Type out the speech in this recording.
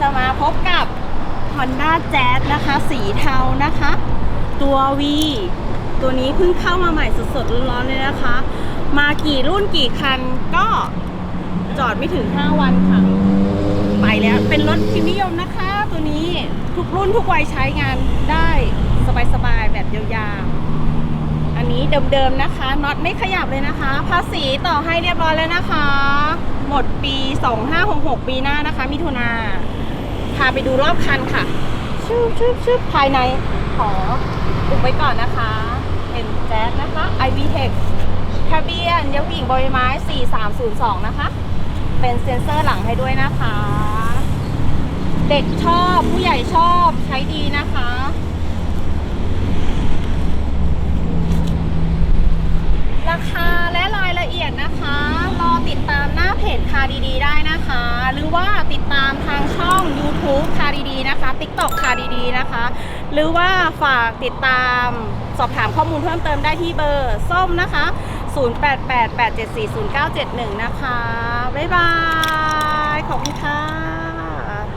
จะมาพบกับ Honda Jazz นะคะ สีเทานะคะ ตัว V ตัวนี้เพิ่งเข้ามาใหม่สดๆร้อนๆเลยนะคะ มากี่รุ่นกี่คันก็จอดไม่ถึง 5 วันค่ะ ไปแล้วเป็นรถพิมนิยมนะคะ ตัวนี้ทุกรุ่นทุกวัยใช้งานได้สบายๆแบบยาวๆ อันนี้เดิมๆนะคะน็อตไม่ขยับเลยนะคะ ภาษีต่อให้เรียบร้อยแล้วนะคะ หมดปี 2566 ปีหน้านะคะ มิถุนาาไปดูรอบคันค่ะชืบชืบชืบภายในขออุบไว้ก่อนนะคะ เป็นแจ๊สนะคะ i v t e c ทะเบียนยกหญิงบอยไม้ 4302 นะคะ เป็นเซ็นเซอร์หลังให้ด้วยนะคะ เด็กชอบผู้ใหญ่ชอบใช้ดีนะคะราคาและรายละเอียดนะคะ รอติดตามหน้าเพจคาดีๆ ได้นะคะ หรือว่าติดตามทางช่อง YouTube คาดีๆนะคะ TikTok คาดีๆนะคะ หรือว่าฝากติดตามสอบถามข้อมูลเพิ่มเติมได้ที่เบอร์ส้มนะคะ 0888740971 นะคะ บ๊ายบาย